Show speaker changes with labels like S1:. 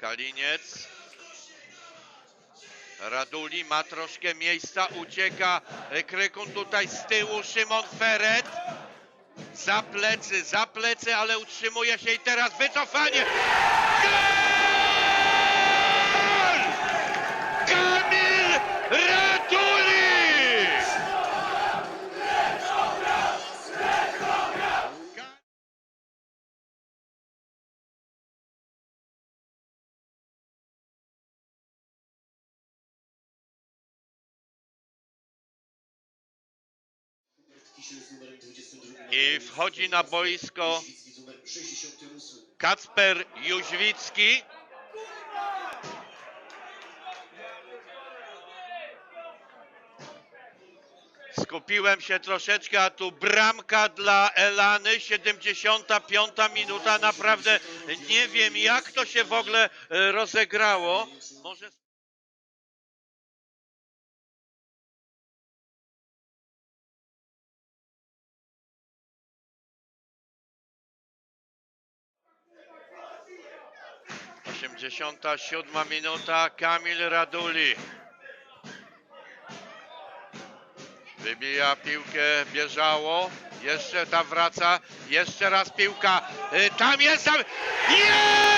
S1: Kaliniec. Raduli ma troszkę miejsca, ucieka Krykun tutaj z tyłu, Szymon Feret. Za plecy, za plecy, ale utrzymuje się i teraz wycofanie. Gol! Kamil Raduli! I wchodzi na boisko Kacper Jóźwicki. Skupiłem się troszeczkę, a tu bramka dla Elany, 75 minuta. Naprawdę nie wiem, jak to się w ogóle e, rozegrało. Może... Osiemdziesiąta siódma minuta, Kamil Raduli. Wybija piłkę Bieżało. Jeszcze ta wraca. Jeszcze raz piłka. Y, Tam jest! Tam... Jest!